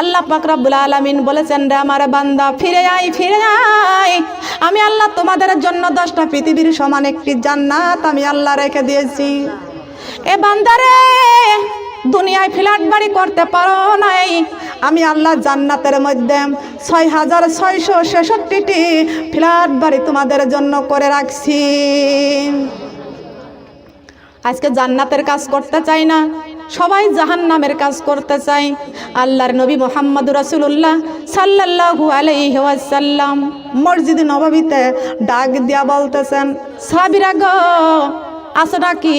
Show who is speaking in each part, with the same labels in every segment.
Speaker 1: আল্লাহ পাকরাবুল আলমিন বলেছেন রে আমার বান্দা, ফিরে আই ফিরে আই আমি আল্লাহ তোমাদের জন্য দশটা পৃথিবীর সমান একটি জান্নাত আমি আল্লাহ রেখে দিয়েছি। এ বান্দারে দুনিয়ায় ফ্ল্যাট বাড়ি করতে পারো নাই। আমি আল্লাহ জান্নাতের মধ্যে ছয় হাজার ছয়শো ছেষট্টিটি ফ্ল্যাট বাড়ি তোমাদের জন্য করে রাখছি। আজকে জান্নাতের কাজ করতে চাই না। সবাই জাহান নামের কাজ করতে চাই আল্লাহর নবী মোহাম্মদ রসুল্লাহ সাল্লাহু আলাইহি ওয়াসাল্লাম মসজিদ নববীতে ডাক দিয়া বলতেছেন সাবিরা গো আসো নাকি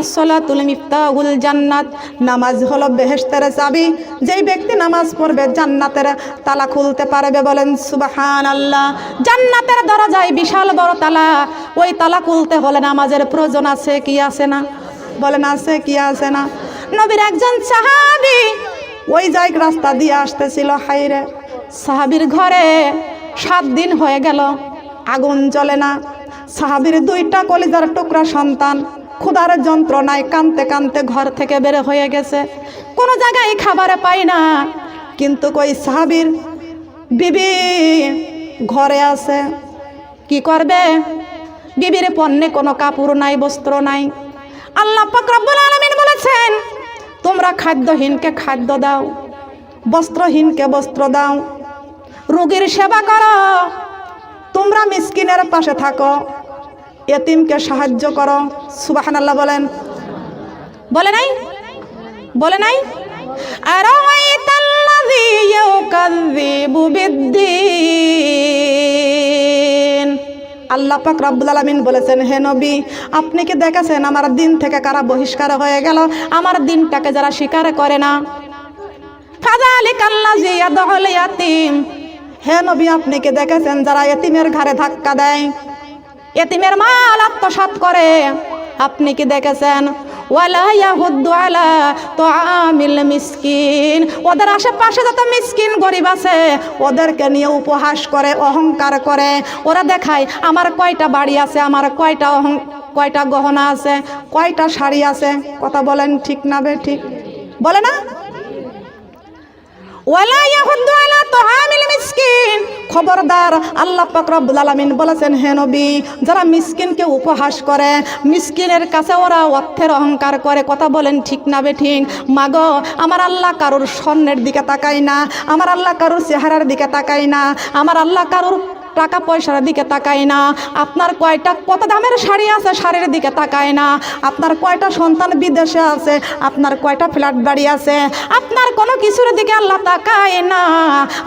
Speaker 1: আসলাতুল মিফতাহুল জান্নাত। নামাজ হলো বেহেশতের চাবি। যেই ব্যক্তি নামাজ পড়বে জান্নাতের তালা খুলতে পারবে বলেন সুবাহান আল্লাহ জান্নাতের দরজায় বিশাল বড় তালা। ওই তালা খুলতে হলে নামাজের প্রয়োজন আছে কি আছে না? বলেন, আছে কি আছে না? নবীর একজন সাহাবি। ওই যাই রাস্তা দিয়ে আসতেছিল হাইরে সাহাবির ঘরে সাত দিন হয়ে গেল, আগুন চলে না। সাহাবির দুইটা কলিজার টুকরা সন্তান, ক্ষুধার যন্ত্রণায় কানতে কানতে ঘর থেকে বের হয়ে গেছে। কোনো জায়গায় খাবার পাই না, কিন্তু কই সাহাবির বিবি ঘরে আছে। কি করবে? বিবির পণ্যে কোনো কাপড় নাই, বস্ত্র নাই। আল্লাহ পাক রব্বুল আলামিন বলেছেন তোমরা খাদ্যহীনকে খাদ্য দাও, বস্ত্রহীনকে বস্ত্র দাও, রোগীর সেবা করো, তোমরা মিসকিনের পাশে থাকো, এতিমকে সাহায্য করো। সুবাহান আল্লাহ বলেন। বলে নাই? বলে নাই? আর বিদ্যা আল্লাহ পাক রব্বুল আলামিন বলেছেন, হে নবী, আপনি কি দেখেছেন আমার দিন থেকে কারা বহিষ্কার হয়ে গেল? আমার দিনটাকে যারা স্বীকার করে না। হে নবী, আপনি কি দেখেছেন যারা এতিমের ঘরে ধাক্কা দেয়? এতিমের মাল আত্মসাৎ করে। আপনি কি দেখেছেন ওয়ালা ইয়াহুদ্দু আলা তুআমিল মিসকিন। ওদের আশেপাশে যত মিসকিন গরিব আছে, ওদেরকে নিয়ে উপহাস করে, অহংকার করে। ওরা দেখায়, আমার কয়টা বাড়ি আছে, আমার কয়টা অহং, কয়টা গহনা আছে, কয়টা শাড়ি আছে? কথা বলেন ঠিক না বে ঠিক? বলে না? ওয়ালা ইয়াহুদ্দু আলা তুআমিল মিসকিন। খবরদার আল্লাহ পাক রব্বুল আলামিন বলেছেন, হে নবী, যারা মিসকিনকে উপহাস করে, মিসকিনের কাছে ওরা অর্থের অহংকার করে, কথা বলেন ঠিক না বে ঠিক। মাগো, আমার আল্লাহ কারোর স্বর্ণের দিকে তাকাই না, আমার আল্লাহ কারোর চেহারার দিকে তাকাই না, আমার আল্লাহ কারোর টাকা পয়সার দিকে তাকায় না। আপনার কয়টা, কত দামের শাড়ি আছে শাড়ির দিকে তাকায় না। আপনার কয়টা সন্তান বিদেশে আছে, আপনার কয়টা ফ্ল্যাট বাড়ি আছে। আপনার কোনো কিছুর দিকে আল্লাহ তাকায় না।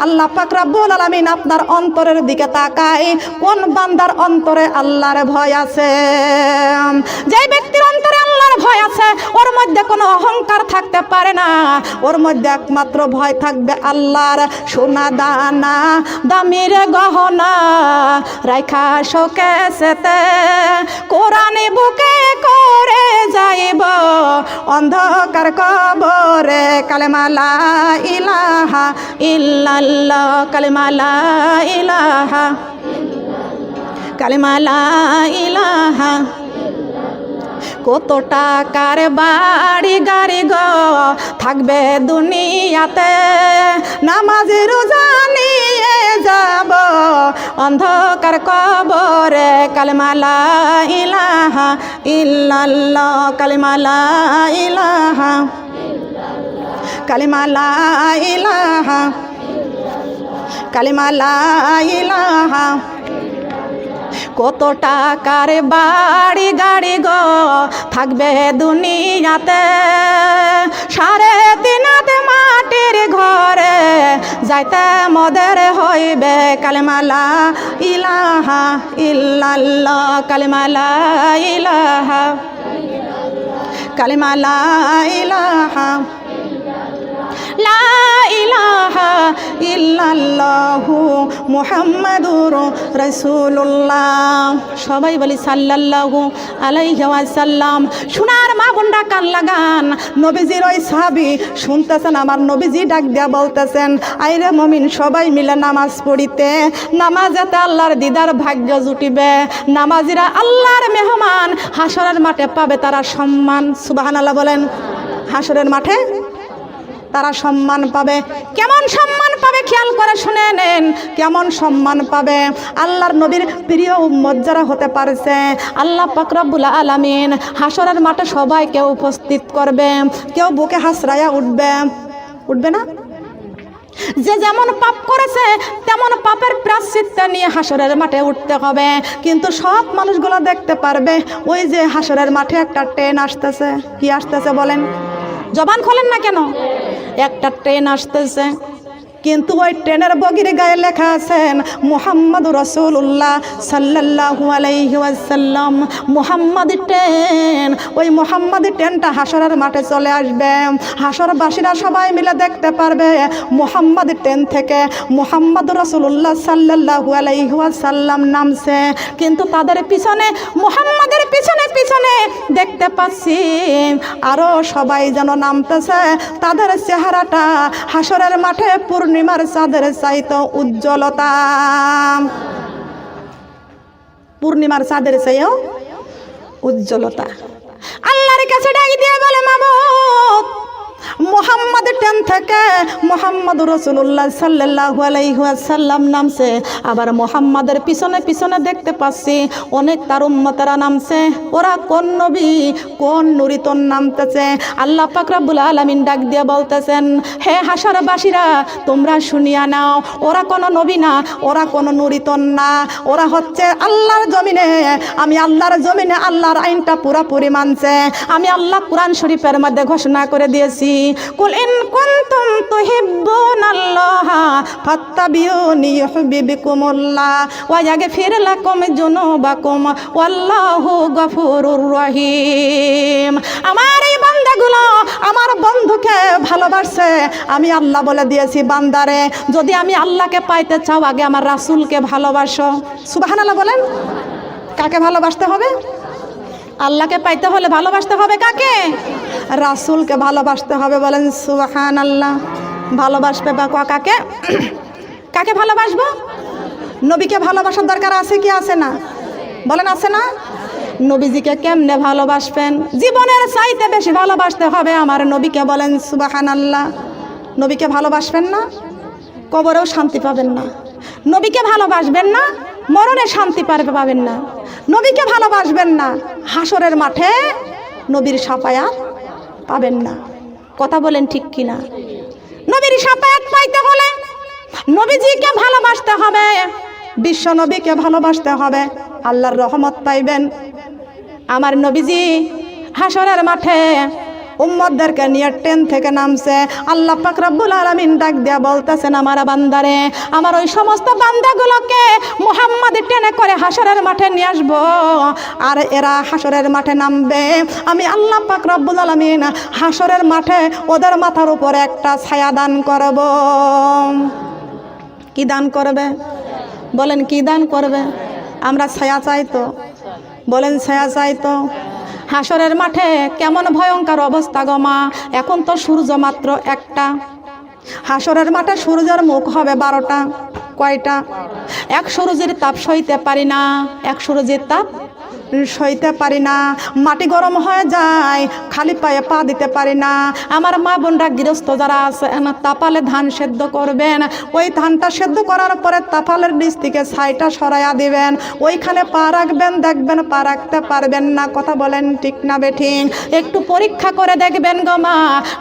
Speaker 1: আল্লাহ পাক রাব্বুল আলামিন আপনার অন্তরের দিকে তাকায়। কোন বান্দার অন্তরে আল্লাহর ভয় আছে? যে ব্যক্তির অন্তরে ভয় আছে, ওর মধ্যে কোনো অহংকার থাকতে পারে না। ওর মধ্যে একমাত্র ভয় থাকবে আল্লাহর সোনা দানা দামির গহনা। রাইখা শোকেশেতে কোরআনে বুকে করে যাইব, অন্ধকার কবরে। কালেমালা ইলাহা ইল্লাল্লাহ কালেমালা ইলাহা কালেমালা ইলাহা কত টাকার বাড়ি গাড়ি গ? থাকবে দুনিয়াতে নামাজি রোজা নিয়ে যাব। অন্ধকার কবরে কালমালা ইলাহা ইল্লাল্লাহ কালমালা ইলাহা কালিমালা ইলাহা কালিমালা ইলাহা কত টাকার বাড়ি, গাড়ি গো থাকবে দুনিয়াতে। সাড়ে তিনাতে মাটির ঘরে যাইতে মদের হইবে কালেমালা, ইলাহা ইল্লাল্লাহ, কালেমালা, ইলাহা কালেমালা, ইলাহা লা ইলাহা ইল্লাল্লাহু সবাই বলি সাল্লাল্লাহু আলাইহি ওয়াসাল্লাম। সোনার মা বোনরা কান লাগান। নবীজির ওই সাহাবী শুনতেছেন, আমার নবীজি ডাক দিয়া বলতেছেন, আইরে মমিন, সবাই মিলে নামাজ পড়িতে। নামাজেতে আল্লাহর দিদার ভাগ্য জুটিবে। নামাজিরা আল্লাহর মেহমান। হাসরের মাঠে পাবে তারা সম্মান। সুবহানাল্লাহ বলেন। হাসরের মাঠে তারা সম্মান পাবে। কেমন সম্মান পাবে খেয়াল করে শুনে নেন। কেমন সম্মান পাবে? আল্লাহর নবীর প্রিয় উম্মত যারা হতে পারছে, আল্লাহ পাকরাবুল আলামিন হাসরের মাঠে সবাইকে উপস্থিত করবে। কেউ বুকে হাসরায়া উঠবে। উঠবে না? যে যেমন পাপ করেছে, তেমন পাপের প্রাশ্চিত্য নিয়ে হাসরের মাঠে উঠতে হবে। কিন্তু সব মানুষগুলো দেখতে পারবে, ওই যে হাসরের মাঠে একটা ট্রেন আসতেছে। কি আসতেছে বলেন? জবান খোলেন না কেন? একটা ট্রেন আসতেছে। কিন্তু ওই ট্রেনের বগির গায়ে লেখা আছেন মুহাম্মদ রসুল্লাহ সাল্লাহু আলাইহি ওয়াসাল্লাম। মুহাম্মদ ট্রেন, ওই মুহাম্মদ ট্রেনটা হাসরের মাঠে চলে আসবে। হাসরবাসীরা সবাই মিলে দেখতে পারবে মুহাম্মদ ট্রেন থেকে মোহাম্মদ রসুল্লাহ সাল্লাহু আলাইহি ওয়াসাল্লাম নামছে। কিন্তু তাদের পিছনে, মুহাম্মাদের পিছনে পিছনে দেখতে পাচ্ছি আরও সবাই যেন নামতেছে। তাদের চেহারাটা হাসরের মাঠে পূর্ণিমার চাঁদের চাইতো উজ্জ্বলতা। পূর্ণিমার চাঁদের চাইও উজ্জ্বলতা। আল্লাহর কাছে ডাক দিয়ে বলে মাবুদ মোহাম্মদ টেন থেকে মোহাম্মদ রসুল্লাহ সাল্লাহ আলাইসাল্লাম নামছে। আবার মোহাম্মদের পিছনে পিছনে দেখতে পাচ্ছি, অনেক তার উম্মতেরা নামছে। ওরা কোন নবী, কোন নুরিতন নামতেছে। আল্লাহ পাকরাবুল আলমিন ডাক দিয়ে বলতেছেন, হে হাসারবাসীরা তোমরা শুনিয়া নাও, ওরা কোনো নবী না, ওরা কোনো নুরিতন না। ওরা হচ্ছে আল্লাহর জমিনে, আমি আল্লাহর জমিনে আল্লাহর আইনটা পুরাপুরি মানছে। আমি আল্লাহ কোরআন শরীফের মধ্যে ঘোষণা করে দিয়েছি কুল ইন কুনতুম তুহিব্বুনাল্লাহা ফাত্তাবিউনি ইউহিব্বুকুমুল্লাহ ওয়া ইয়াগফির লাকুম যুনুবাকুম, ওয়াল্লাহু গফুরুর রহিম। আমার এই বান্দাগুলো আমার বন্ধুকে ভালোবাসে। আমি আল্লাহ বলে দিয়েছি, বান্দারে, যদি আমি আল্লাহকে পাইতে চাও, আগে আমার রাসূলকে ভালোবাসো। সুবহানাল্লাহ বলেন। কাকে ভালোবাসতে হবে? আল্লাহকে পাইতে হলে ভালোবাসতে হবে কাকে? রাসুলকে ভালোবাসতে হবে বলেন সুবাহান আল্লাহ ভালোবাসবে বা কাকে? কাকে ভালোবাসবো? নবীকে ভালোবাসার দরকার আছে কি আছে না? বলেন, আছে না? নবীজিকে কেমনে ভালোবাসবেন? জীবনের চাইতে বেশি ভালোবাসতে হবে আমার নবীকে বলেন সুবাহান আল্লাহ নবীকে ভালোবাসবেন না? কবরেও শান্তি পাবেন না। নবীকে ভালোবাসবেন না? মরণে শান্তি পারবে পাবেন না। নবীকে ভালোবাসবেন না। হাসরের মাঠে নবীর সাফায়াত পাবেন না। কথা বলেন ঠিক কিনা? নবীর সাফায়াত পাইতে হলে নবীজিকে ভালোবাসতে হবে। বিশ্ব নবীকে ভালোবাসতে হবে। আল্লাহর রহমত পাইবেন। আমার নবীজি হাসরের মাঠে উম্মদদেরকে নিয়ে ট্রেন থেকে নামছে। আল্লাহ পাক রব্বুল আলামিন ডাক দিয়া বলতেছেন, আমার বান্দারে, আমার ওই সমস্ত বান্দাগুলোকে মুহাম্মদ ট্রেনে করে হাসরের মাঠে নিয়ে আসব। আর এরা হাসরের মাঠে নামবে। আমি আল্লাহ পাক রব্বুল আলামিন হাসরের মাঠে ওদের মাথার উপরে একটা ছায়া দান করব। কি দান করবে? বলেন, কি দান করবে? আমরা ছায়া চাই তো। বলেন, ছায়া চাই তো। হাসরের মাঠে কেমন ভয়ঙ্কর অবস্থা গমা এখন তো সূর্য মাত্র একটা। হাসরের মাঠে সূর্যের মুখ হবে বারোটা, কয়টা? এক সূর্যের তাপ সইতে পারি না। এক সূর্যের তাপ সইতে পারি না, মাটি গরম হয়ে যায়, খালি পায়ে পা দিতে পারি না। আমার মা বোনরা গৃহস্থ যারা আছে না তাপালে ধান সেদ্ধ করবেন। ওই ধানটা সেদ্ধ করার পরে তাপালের নিচ থেকে ছাইটা সরাইয়া দিবেন। ওইখানে পা রাখবেন, দেখবেন পা রাখতে পারবেন না। কথা বলেন ঠিক না বেঠিক একটু পরীক্ষা করে দেখবেন গো মা।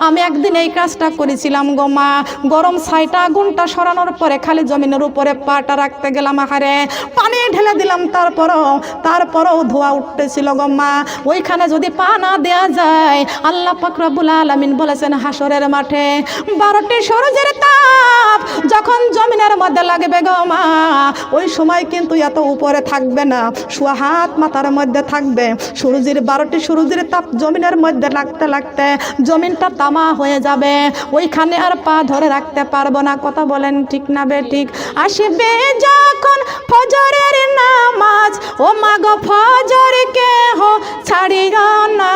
Speaker 1: আমি একদিন এই কাজটা করেছিলাম গো মা। গরম ছাইটা আগুনটা সরানোর পরে খালি জমিনের উপরে পাটা রাখতে গেলাম আহারে। পানি ঢেলে দিলাম তারপরও তারপরও ধোয়া উঠতেছিল গো মা। ওইখানে যদি পা না দেয়া যায়, আল্লাহ পাকরাবুল আলমিন বলেছেন হাসরের মাঠে, বারোটি সূর্যের তাপ যখন জমিনের মধ্যে লাগবে গো মা, ওই সময় কিন্তু এত উপরে থাকবে না শুয়া হাত মাথার মধ্যে থাকবে। সূর্যের বারোটি সূর্যের তাপ জমিনের মধ্যে লাগতে লাগতে জমিনটা তামা হয়ে যাবে। ওইখানে আর পা ধরে রাখতে পারব না। কথা বলেন ঠিক না বে ঠিক? আসবে যখন ফজরের নামাজ। ও মাগো ফজর কে হো ছাড়িও না।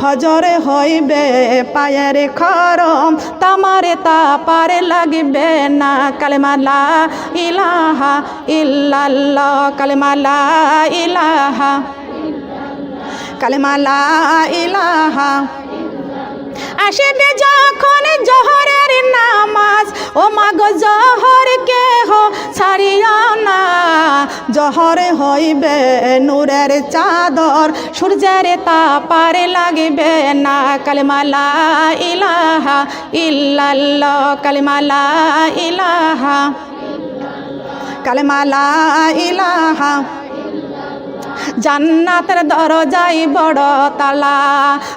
Speaker 1: ফজরে হইবে পায়ের খরম, তামারে তাপারে লাগবে না। কালেমালা ইলাহা ইল্লাল্লাহ, কালেমালা ইলাহা কালেমালা ইলাহা। আসিবে যখন জহরের নামাজ, ও জহর হইবে, নূরের চাদর। সূর্যের তাপারে লাগবে না কালিমালা ইলাহা ইল্লাল্লাহ, কালিমালা ইলাহা কালমালা ইলাহা জান্নাতের দরজাই বড় তালা।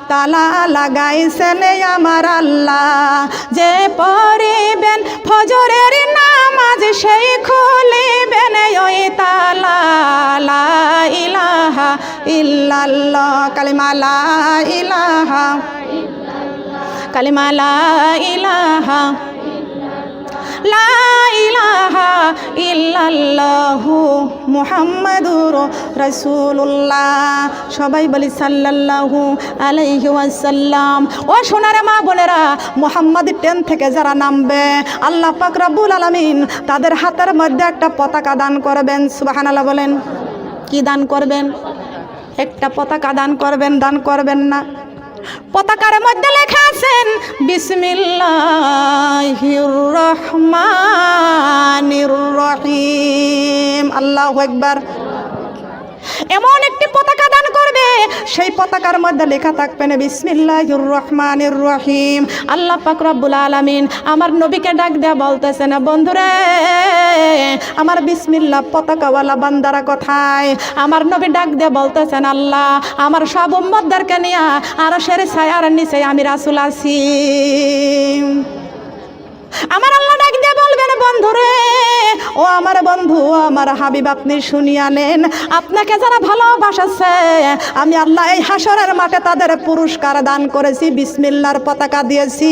Speaker 1: তালা লাগাইছেন আমার আল্লাহ। যে পড়িবেন ফজরের নামাজ, সেই খুলিবেন ওই তালা। ইলাহা ইল্লাল্লাহ, কালিমা লা ইলাহা। কালিমা লা ইলাহা লা ইলাহা ইল্লাল্লাহু মুহাম্মাদুর রাসূলুল্লাহ। সবাই বলি সাল্লাল্লাহু আলাইহি ওয়াসাল্লাম। ও সোনার মা বোনেরা, মুহাম্মদ ট্রেন থেকে যারা নামবে, আল্লাহ পাক রব্বুল আলামিন তাদের হাতের মধ্যে একটা পতাকা দান করবেন। সুবহানাল্লাহ বলেন। কি দান করবেন? একটা পতাকা দান করবেন দান করবেন না। পতাকার মধ্যে লেখা আছেন বিসমিল্লাহির রহমানির রহিম। আল্লাহু একবার এমন একটি পতাকা দান করবে সেই পতাকার মধ্যে লেখা থাকবে বিসমিল্লাহির রহমানির রহিম। আল্লাহ পাক রব্বুল আলামিন আমার নবীকে ডাক দেয়া বলতেছে না, বন্ধুরে, আমার বিসমিল্লাহ পতাকাওয়ালা বান্দারা কোথায়? আমার নবী ডাক দিয়ে বলতেছেন আল্লাহ, আমার সব উম্মতদেরকে নিয়ে আর সেরে ছায়ার নিচে আমি রাসুল আছি। আমার আল্লাহ বন্ধুরে ও আমার বন্ধু আমার হাবিব, আপনি শুনিয়া নেন। আপনাকে যারা ভালোবাসাছে, আমি আল্লাহ এই হাসরের মাঠে তাদের পুরস্কার দান করেছি, বিসমিল্লার পতাকা দিয়েছি।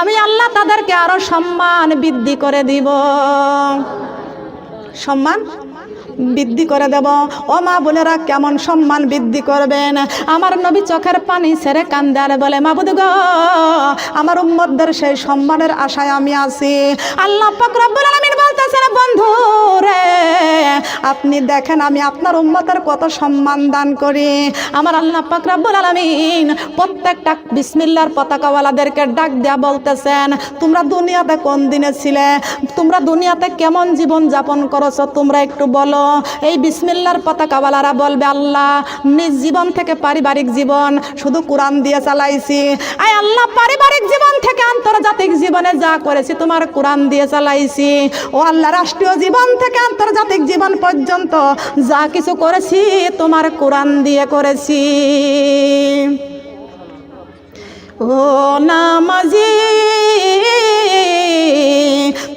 Speaker 1: আমি আল্লাহ তাদেরকে আরও সম্মান বৃদ্ধি করে দিব। সম্মান? বৃদ্ধি করে দেব। ও মা বোনেরা, কেমন সম্মান বৃদ্ধি করবেন? আমার নবী চোখের পানি ছেড়ে কান্দার বলে মা মাবুদ গো, আমার উম্মদদের সেই সম্মানের আশায় আমি আছি। আল্লাহ পাক রব্বুল আলামিন বন্ধু রে। আপনি দেখেন, আমি আপনার উম্মতের কত সম্মান দান করি। আমার আল্লাহ পাক রব্বুল আলামিন প্রত্যেকটা বিসমিল্লার পতাকাওয়ালাদেরকে ডাক দেয়া বলতেছেন, তোমরা দুনিয়াতে কোন দিনে ছিলে? তোমরা দুনিয়াতে কেমন জীবন যাপন করেছ? তোমরা একটু বলো। এই বিসমিল্লার পতাকাওয়ালারা বলবে, আল্লাহ, নিজ জীবন থেকে পারিবারিক জীবন শুধু কোরআন দিয়ে চালাইছি। আয় আল্লাহ, পারিবারিক জীবন থেকে আন্তর্জাতিক জীবনে যা করেছি, তোমার কোরআন দিয়ে চালাইছি। ও আল্লাহ রাষ্ট্রীয় জীবন থেকে আন্তর্জাতিক জীবন পর্যন্ত যা কিছু করেছি, তোমার কোরআন দিয়ে করেছি। ও নামাজি,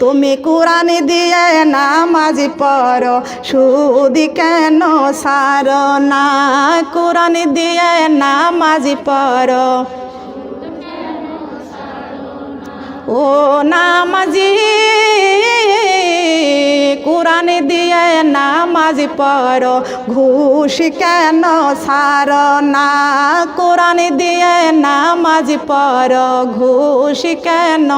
Speaker 1: তুমি কোরআন দিয়ে নামাজ পড়ো, সুদি কেন সার না? কোরআন দিয়ে নামাজ পড়ো। ও নামাজি কোরআন দিয়ে নামাজ পড়ো, ঘুষ কেন সার না? কোরআন দিয়ে নামাজ পড়ো, ঘুষ কেন?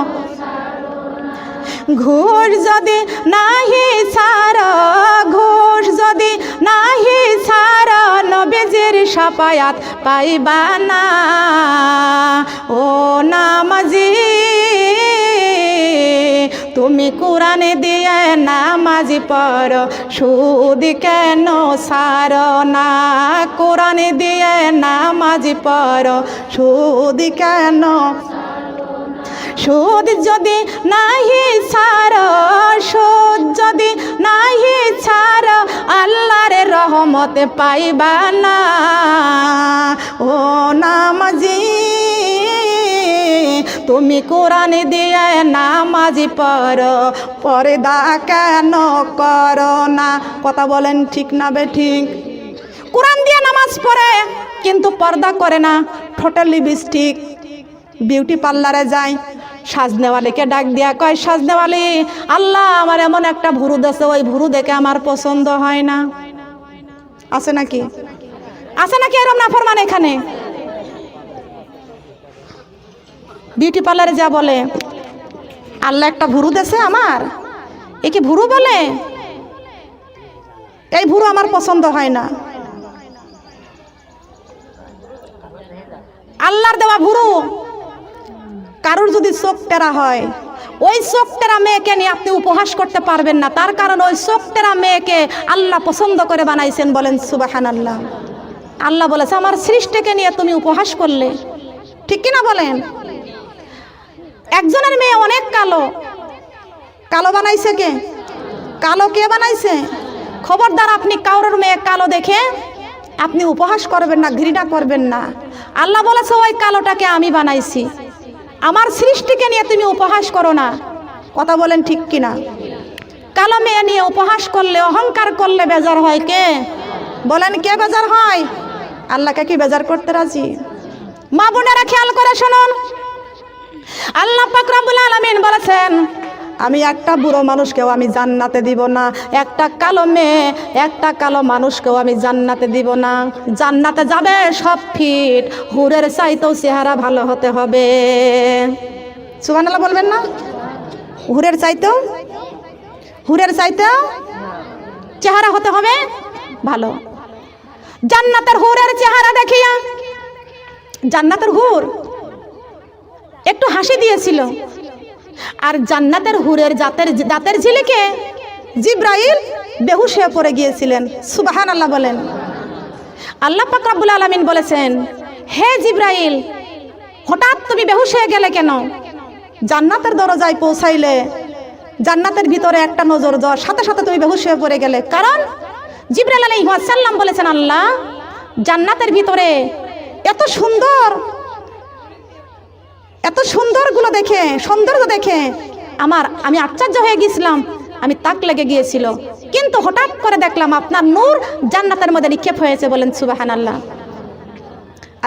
Speaker 1: ঘুষ যদি নাহি সার ঘুষ যদি নাহি সার নবীজির সাপায়াত পাইবা না। ও নামাজি, তুমি কোরআনে দিয়ে নামাজি পড়, সুদ কেন সার না? কোরআনে দিয়ে নামাজি পড়, সুদ কেন সুদ যদি নাহি ছাড় রহমতে পাইবা না। ও নামাজি, তুমি কোরআন দিয়ে নামাজি পড়, পর্দা কেন করো না? কথা বলেন ঠিক না বে ঠিক? কোরআন দিয়ে নামাজ পড়ে, কিন্তু পর্দা করে না ঠোঁটে লিপস্টিক। বিউটি পার্লারে যায়, সাজনেওয়ালিকে ডাক দিয়া কয়, সাজনেওয়ালি, আল্লাহ আমার এমন একটা ভুরু দেশে ওই ভুরু দেখে আমার পছন্দ হয় না। আছে নাকি? আছে নাকি এরম না ফরমান এখানে? বিউটি পার্লারে যা বলে, আল্লাহ একটা ভুরু দেশে আমার। এ কি ভুরু বলে? এই ভুরু আমার পছন্দ হয় না। আল্লাহর দেওয়া ভুরু, কারোর যদি চোখ টেরা হয় ওই চোখ টেরা মেয়েকে নিয়ে আপনি উপহাস করতে পারবেন না। তার কারণ ওই চোখ টেরা মেয়েকে আল্লাহ পছন্দ করে বানাইছেন বলেন সুবাহান আল্লাহ আল্লাহ বলেছে, আমার সৃষ্টিকে নিয়ে তুমি উপহাস করলে। ঠিক কিনা বলেন? একজনের মেয়ে অনেক কালো। কালো বানাইছে কে? কালো কে বানাইছে? খবরদার, আপনি কারোর মেয়ে কালো দেখে আপনি উপহাস করবেন না, ঘৃণা করবেন না। আল্লাহ বলেছে, ওই কালোটাকে আমি বানাইছি। আমার সৃষ্টিকে নিয়ে তুমি উপহাস করো না। কথা বলেন ঠিক কিনা? কালো মেয়ে নিয়ে উপহাস করলে, অহংকার করলে বেজার হয় কে? বলেন কে বেজার হয়? আল্লাহকে কি বেজার করতে রাজি? মা বোনেরা খেয়াল করে শুনুন। আল্লাহ পাক রব্বুল আলামিন বলেছেন আমি একটা বুড়ো মানুষকেও আমি জান্নাতে দিব না। একটা কালো মেয়ে, একটা কালো মানুষকেও আমি জান্নাতে দিব না। জান্নাতে যাবে, সব ফিট। হুরের চাইতেও চেহারা ভালো হতে হবে। সুবহানাল্লাহ বলবেন না? হুরের চাইতেও? হুরের চাইতেও? চেহারা হতে হবে? ভালো। জান্নাতের হুরের চেহারা দেখিয়া। জান্নাতের হুর। একটু হাসি দিয়েছিল। আর জান্নাতের হুরের জাতের দাঁতের ঝিলিকে জিব্রাইল বেহুশ হয়ে পড়ে গিয়েছিলেন। সুবাহান আল্লাহ বলেন। আল্লাহ পাক রব্বুল আলামিন বলেছেন, হে জিব্রাইল, হঠাৎ তুমি বেহুশ হয়ে গেলে কেন? জান্নাতের দরজায় পৌঁছাইলে জান্নাতের ভিতরে একটা নজর যাওয়ার সাথে সাথে তুমি বেহুশ হয়ে পড়ে গেলে। কারণ জিব্রাইল আলাইহিস সাল্লাম বলেছেন, আল্লাহ, জান্নাতের ভিতরে এত সুন্দর সুন্দরগুলো দেখে, সৌন্দর্য দেখে আমার, আমি আশ্চর্য হয়ে গিয়েছিলাম। আমি তাক লেগে গিয়েছিল। কিন্তু হঠাৎ করে দেখলাম আপনার নূর জান্নাতের মধ্যে নিক্ষেপ হয়েছে বলেন সুবাহান আল্লাহ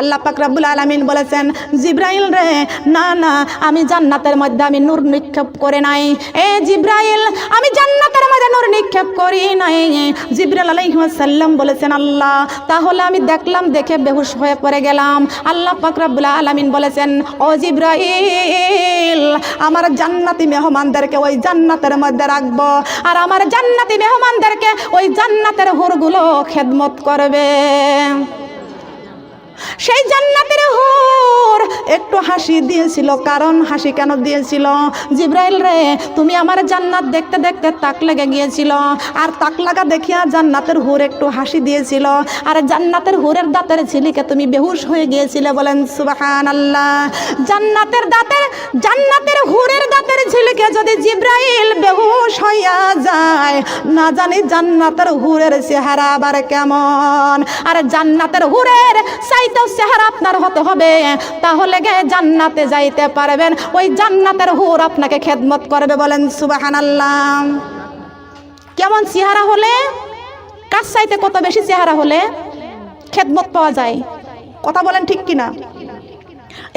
Speaker 1: আল্লাহ পাক রাব্বুল আলামিন বলেছেন, জিব্রাইল রে, না না, আমি জান্নাতের মধ্যে আমি নূর নিক্ষেপ করে নাই। এ জিব্রাইল, আমি জান্নাতের মধ্যে নূর নিক্ষেপ করি নাই। জিব্রাইল আলাইহিস সাল্লাম বলেছেন, আল্লাহ, তাহলে আমি দেখলাম, দেখে বেহুশ হয়ে পড়ে গেলাম। আল্লাহ পাক রাব্বুল আলামিন বলেছেন, ও জিব্রাইল, আমার জান্নাতি মেহমানদেরকে ওই জান্নাতের মধ্যে রাখব, আর আমার জান্নাতি মেহমানদেরকে ওই জান্নাতের হুরগুলো খেদমত করবে। সেই জান্নাতের হুর একটু হাসি দিয়েছিল। কারণ হাসি কেন দিয়েছিল? জিব্রাইল রে, তুমি আমার জান্নাত দেখতে দেখতে তাক লেগে গিয়েছিল। আর তাক লাগা দেখিয়া জান্নাতের হুর একটু হাসি দিয়েছিল। আর জান্নাতের হুরের দাঁতের ঝিলিকে তুমি বেহুশ হয়ে গিয়েছিলে বলেন সুবাহান আল্লাহ জান্নাতের দাঁতের, জান্নাতের হুরের দাঁতের ঝিলিকে যদি জিব্রাইল বেহুশ হইয়া যায়, না জানি জান্নাতের হুরের চেহারা আবার কেমন। আর জান্নাতের হুরের চাইতেও চেহারা আপনার হতে হবে। তাহলে গে জান্নাতে যাইতে পারবেন। ওই জান্নাতের হুর আপনাকে খেদমত করবে বলেন সুবাহান আল্লাহ কেমন চেহারা হলে? কার চাইতে কত বেশি চেহারা হলে খেদমত পাওয়া যায়? কথা বলেন ঠিক কিনা?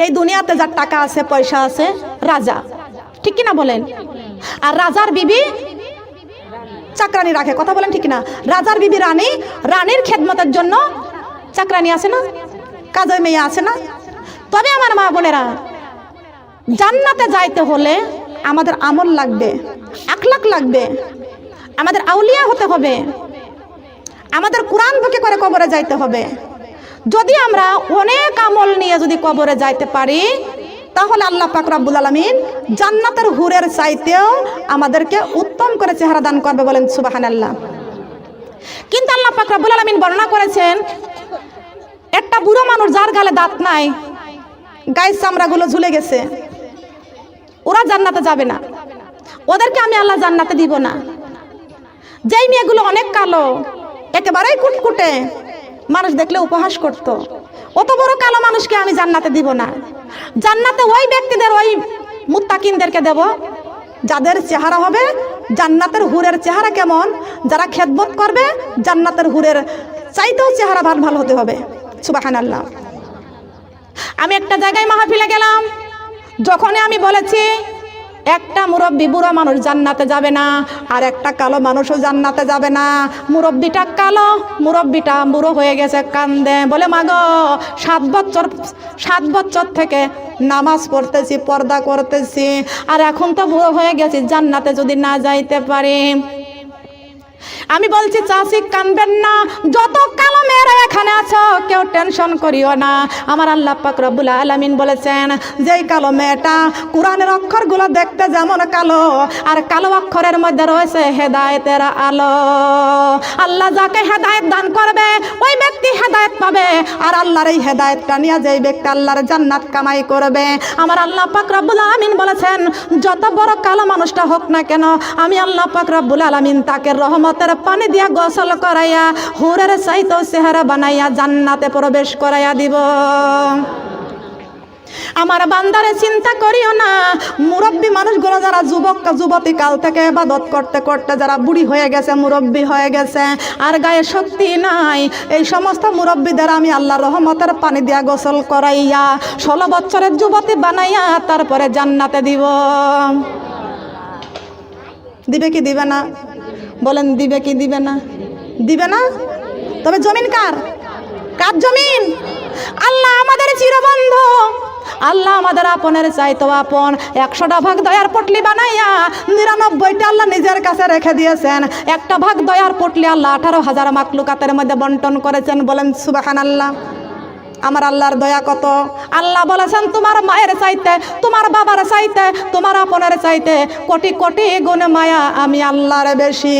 Speaker 1: এই দুনিয়াতে যার টাকা আছে, পয়সা আছে, রাজা। ঠিক কিনা বলেন? আর রাজার বিবি চাকরানি রাখে। কথা বলেন ঠিক না রাজার বিবি রানী, রানীর খেদমতের জন্য চাকরানি আছে না? কাজের মেয়ে আছে না? তবে আমার মা বোনেরা, জান্নাতে যাইতে হলে আমাদের আমল লাগবে আখলাক লাগবে, আমাদের আউলিয়া হতে হবে, আমাদের কোরআন বুকে করে কবরে যাইতে হবে। যদি আমরা অনেক আমল নিয়ে যদি কবরে যাইতে পারি, তাহলে আল্লাহ পাক রাব্বুল আলামিন জান্নাতের হুরের চাইতেও আমাদেরকে উত্তম করে চেহারা দান করবে বলেন সুবাহান আল্লাহ কিন্তু আল্লাহ পাক রাব্বুল আলামিন বর্ণনা করেছেন একটা বুড়ো মানুষ যার গালে দাঁত নাই, গায়ের চামড়াগুলো ঝুলে গেছে, ওরা জান্নাতে যাবে না। ওদেরকে আমি আল্লাহ জান্নাতে দিব না। যেই মেয়েগুলো অনেক কালো, একেবারেই কুটকুটে, মানুষ দেখলে উপহাস করত। অত বড় কালো মানুষকে আমি জান্নাতে দিব না। জান্নাতে ওই ব্যক্তিদের, ওই মুত্তাকিনদেরকে দেব, যাদের চেহারা হবে জান্নাতের হুরের চেহারা কেমন, যারা খেদমত করবে জান্নাতের হুরের, চাইতেও চেহারা ভালো ভালো হতে হবে। সুবাহান আল্লাহ আমি একটা জায়গায় মাহফিলে গেলাম, যখনই আমি বলেছি, একটা মুরব্বী বুড়ো মানুষ জান্নাতে যাবে না, আর একটা কালো মানুষও জান্নাতে যাবে না। মুরব্বিটা কালো, মুরব্বিটা বুড়ো হয়ে গেছে কান্দে, বলে, মাগো, সাত বছর সাত বছর থেকে নামাজ পড়তেছি, পর্দা করতেছি, আর এখন তো বুড়ো হয়ে গেছি, জান্নাতে যদি না যাইতে পারি। আমি বলছি, চাষি কানবেন না। যত কালো মেয়েরা এখানে আছো, কেউ টেনশন করিও না। আমার আল্লাহ পাক রব্বুল আলামিন বলেছেন, যেই কালো মেয়েটা কোরআনের অক্ষরগুলো দেখতে যেমন কালো, আর কালো অক্ষরের মধ্যে রয়েছে হেদায়েতের আলো। আল্লাহ যাকে হেদায়েত দান করবে, ওই ব্যক্তি হেদায়েত পাবে। আর আল্লাহর এই হেদায়েতটা নিয়ে যেই ব্যক্তি আল্লাহর জান্নাত কামাই করবে। আমার আল্লাহ পাক রব্বুল আলামিন বলেছেন, যত বড় কালো মানুষটা হোক না কেন, আমি আল্লাহ পাক রব্বুল আলামিন তাকে রহমতের পানি দিয়া গোসল করাইয়া, হুরের সাইতো চেহারা বানাইয়া জান্নাতে প্রবেশ করাইয়া দিব। আমার বান্দারে চিন্তা করিও না। মুরব্বী মানুষগুলো যারা যুবক, যুবতী কাল থেকে এবাদত করতে করতে যারা বুড়ি হয়ে গেছে, মুরব্বী হয়ে গেছে, আর গায়ে শক্তি নাই। এই সমস্ত মুরব্বীদের আমি আল্লাহ রহমতের পানি দিয়া গোসল করাইয়া, ষোলো বছরের যুবতী বানাইয়া তারপরে জান্নাতে দিব। দিবে কি দিবে না? বলেন, দিবে কি দিবে না? দিবে না? তবে জমিন কার? কার জমিন? আল্লাহ আমাদের চিরবন্ধু। আল্লাহ আমাদের আপনের চাইতো আপন। একশোটা ভাগ দয়ার পটলি বানাইয়া নিরানব্বইটা আল্লাহ নিজের কাছে রেখে দিয়েছেন। একটা ভাগ দয়ার পটলি আল্লাহ আঠারো হাজার মাকলুকাতের মধ্যে বন্টন করেছেন বলেন সুবাহান আল্লাহ আমার আল্লাহর দয়া কত? আল্লাহ বলেছেন, তোমার মায়ের চাইতে, তোমার বাবার চাইতে, তোমার আপনার চাইতে কোটি কোটি গুণ মায়া আমি আল্লাহর বেশি।